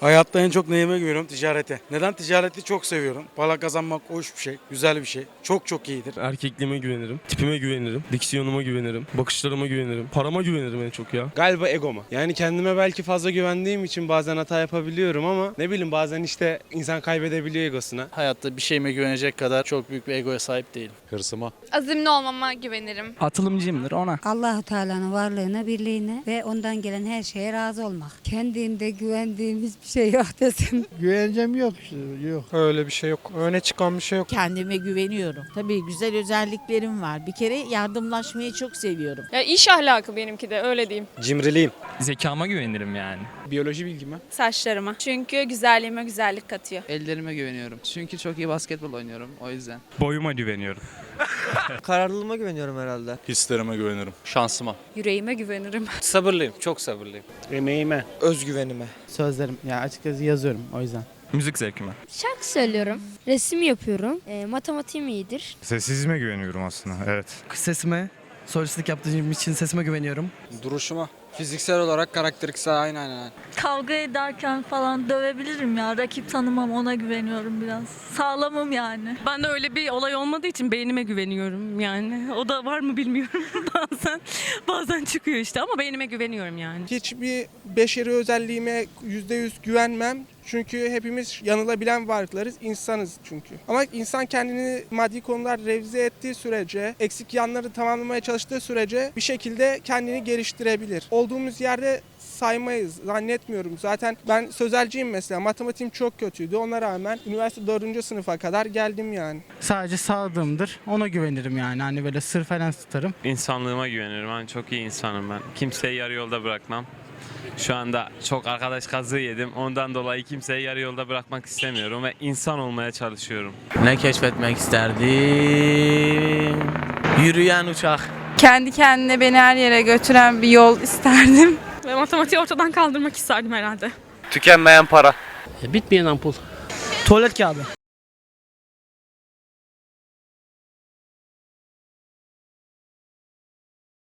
Hayatta en çok neyime güveniyorum? Ticarete. Neden? Ticareti çok seviyorum. Para kazanmak hoş bir şey, güzel bir şey. Çok çok iyidir. Erkekliğime güvenirim, tipime güvenirim, diksiyonuma güvenirim, bakışlarıma güvenirim, parama güvenirim en çok ya. Galiba egoma. Yani kendime belki fazla güvendiğim için bazen hata yapabiliyorum ama ne bileyim bazen işte insan kaybedebiliyor egosuna. Hayatta bir şeyime güvenecek kadar çok büyük bir egoya sahip değilim. Hırsıma. Azimli olmama güvenirim. Atılımcıyımdır ona. Allahu Teala'nın varlığına, birliğine ve ondan gelen her şeye razı olmak. Kendimde güvendiğim hiçbir şey yok desem. Güvencem yok işte yok. Öyle bir şey yok. Öne çıkan bir şey yok. Kendime güveniyorum. Tabii güzel özelliklerim var. Bir kere yardımlaşmayı çok seviyorum. Ya iş ahlakı benimki de öyle diyeyim. Cimriliğim. Zekama güvenirim yani. Biyoloji bilgime. Saçlarıma. Çünkü güzelliğime güzellik katıyor. Ellerime güveniyorum. Çünkü çok iyi basketbol oynuyorum o yüzden. Boyuma güveniyorum. Kararlılığıma güveniyorum herhalde. Hislerime güvenirim. Şansıma. Yüreğime güvenirim. Sabırlıyım. Çok sabırlıyım. Emeğime. Özgüvenime. Sözlerim ya açıkçası yazıyorum o yüzden. Müzik zevkime. Şarkı söylüyorum, resim yapıyorum, e, matematiğim iyidir. Sessizliğime güveniyorum aslında. Evet. Sesime, solistlik yaptığım için sesime güveniyorum. Duruşuma. Fiziksel olarak karakteriksel aynen aynen. Kavga ederken falan dövebilirim ya. Rakip tanımam ona güveniyorum biraz. Sağlamım yani. Ben de öyle bir olay olmadığı için beynime güveniyorum yani. O da var mı bilmiyorum bazen. Bazen çıkıyor işte ama beynime güveniyorum yani. Hiçbir beşeri özelliğime %100 güvenmem. Çünkü hepimiz yanılabilen varlıklarız, insanız çünkü. Ama insan kendini maddi konular revize ettiği sürece, eksik yanları tamamlamaya çalıştığı sürece bir şekilde kendini geliştirebilir. Olduğumuz yerde saymayız, zannetmiyorum. Zaten ben sözelciyim mesela, matematiğim çok kötüydü. Ona rağmen üniversite 4. sınıfa kadar geldim yani. Sadece sağdığımdır ona güvenirim yani. Hani böyle sır falan tutarım. İnsanlığıma güvenirim. Hani çok iyi insanım ben. Kimseyi yarı yolda bırakmam. Şu anda çok arkadaş kazığı yedim. Ondan dolayı kimseyi yarı yolda bırakmak istemiyorum ve insan olmaya çalışıyorum. Ne keşfetmek isterdim? Yürüyen uçak. Kendi kendine beni her yere götüren bir yol isterdim. Ve matematiği ortadan kaldırmak isterdim herhalde. Tükenmeyen para. Bitmeyen ampul. Tuvalet kağıdı.